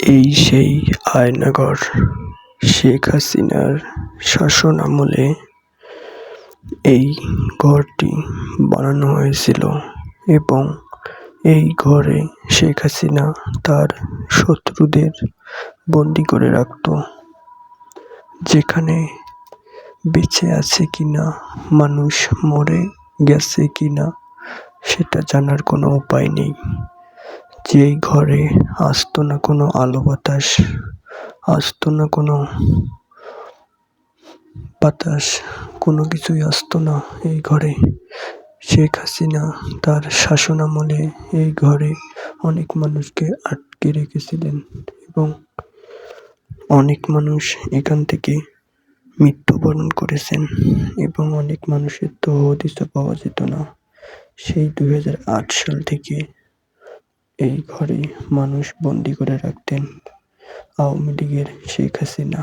এই সেই আয়নাঘর শেখ হাসিনার শাসনামলে এই ঘরটি বানানো হয়েছিল এবং এই ঘরে শেখ হাসিনা তার শত্রুদের বন্দি করে রাখত। যেখানে বেঁচে আছে কিনা, মানুষ মরে গেছে কিনা, সেটা জানার কোনো উপায় নেই। যেই ঘরে আসতো না কোনো আলো বাতাস, আসতো না কোনো বাতাস, কোনো কিছুই আসতো না এই ঘরে। শেখ হাসিনা তার শাসনামলে এই ঘরে অনেক মানুষকে আটকে রেখেছিলেন এবং অনেক মানুষ এখান থেকে মৃত্যুবরণ করেছেন এবং অনেক মানুষের তো হদিসও পাওয়া যেত না। সেই দুই হাজার আট সাল থেকে এই ঘরে মানুষ বন্দি করে রাখতেন আওয়ামী লীগের শেখ হাসিনা।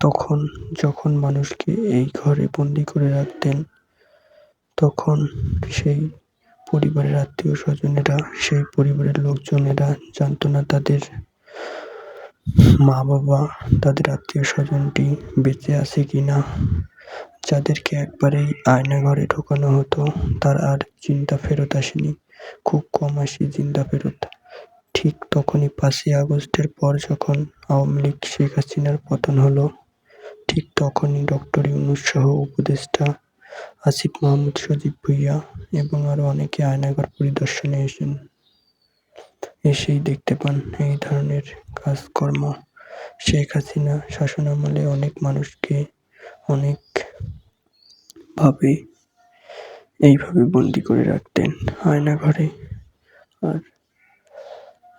তখন যখন মানুষকে এই ঘরে বন্দি করে রাখতেন, তখন সেই পরিবারের আত্মীয় স্বজনেরা সেই পরিবারের লোকজনেরা জানতো না তাদের মা বাবা তাদের আত্মীয় স্বজনটি বেঁচে আছে কি না যাদেরকে একবারেই আয়না ঘরে ঢোকানো হতো, তার আর চিন্তা ফেরত আসেনি। খুব কম আসি জিন্দা ফেরত। ঠিক তখনই পাঁচই আগস্টের পর যখন আওয়ামী লীগ শেখ হাসিনার পতন হলো, ঠিক তখনই ডক্টর ইউনুস সহ উপদেষ্টা আসিফ মাহমুদ সজীব ভুইয়া এবং আরও অনেকে আয়নাঘর পরিদর্শনে এসেন এসেই দেখতে পান এই ধরনের কাজকর্ম। শেখ হাসিনা শাসনামলে অনেক মানুষকে অনেক ভাবে এইভাবে বন্দি করে রাখতেন আয়নাঘরে আর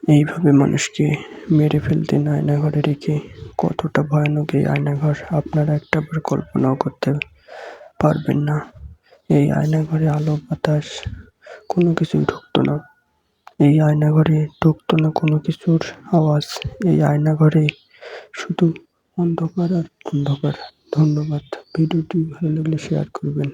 এইভাবে মানুষকে মেরে ফেলতেন আয়নাঘরে রেখে। কতটা ভয়ানক এই আয়নাঘর, আপনারা একটাবার কল্পনাও করতে পারবেন না। এই আয়নাঘরে আলো, বাতাস, কোনো কিছুই ঢুকতো না। এই আয়নাঘরে ঢুকতো না কোনো কিছুর আওয়াজ। এই আয়নাঘরে শুধু অন্ধকার আর অন্ধকার। ধন্যবাদ। ভিডিওটি ভালো লাগলে শেয়ার করবেন।